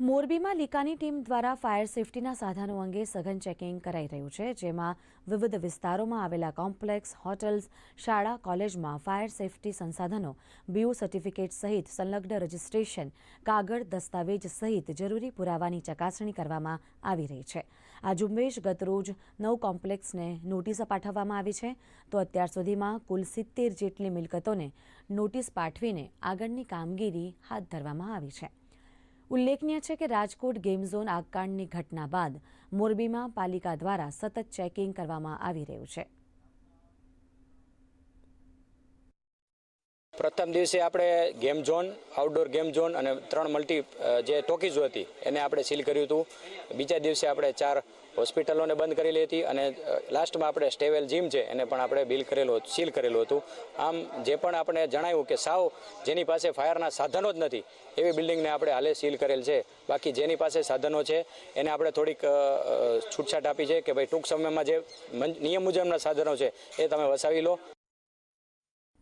મોરબીમાં લીકાની ટીમ દ્વારા ફાયર સેફટીના સાધનો અંગે સઘન ચેકિંગ કરાઈ રહ્યું છે, જેમાં વિવિધ વિસ્તારોમાં આવેલા કોમ્પ્લેક્સ, હોટલ્સ, શાળા, કોલેજમાં ફાયર સેફટી સંસાધનો, બીયુ સર્ટિફિકેટ સહિત સંલગ્ન રજિસ્ટ્રેશન, કાગળ, દસ્તાવેજ સહિત જરૂરી પુરાવાની ચકાસણી કરવામાં આવી રહી છે. આ ઝુંબેશ ગતરોજ નવ કોમ્પ્લેક્સને નોટિસ પાઠવવામાં આવી છે. તો અત્યાર સુધીમાં કુલ સિત્તેર જેટલી મિલકતોને નોટિસ પાઠવીને આગળની કામગીરી હાથ ધરવામાં આવી છે. ઉલ્લેખનીય છે કે રાજકોટ ગેમ ઝોન આગકાંડની ઘટના બાદ મોરબીમાં પાલિકા દ્વારા સતત ચેકિંગ કરવામાં આવી રહ્યું છે. પ્રથમ દિવસે આપણે game zone outdoor game zone અને ત્રણ મલ્ટી જે ટોકીઝો હતી, એને આપણે સીલ કર્યું હતું. બીજા દિવસે આપણે ચાર હોસ્પિટલોને બંધ કરેલી હતી અને લાસ્ટમાં આપણે સ્ટેવેલ જીમ છે, એને પણ આપણે બિલ કરેલું સીલ કરેલું હતું. આમ જે પણ આપણે જણાવ્યું કે સાવ જેની પાસે ફાયરના સાધનો જ નથી, એવી બિલ્ડિંગને આપણે હાલે સીલ કરેલ છે. બાકી જેની પાસે સાધનો છે, એને આપણે થોડીક છૂટછાટ આપી છે કે ભાઈ ટૂંક સમયમાં જે નિયમ મુજબના સાધનો છે, એ તમે વસાવી લો.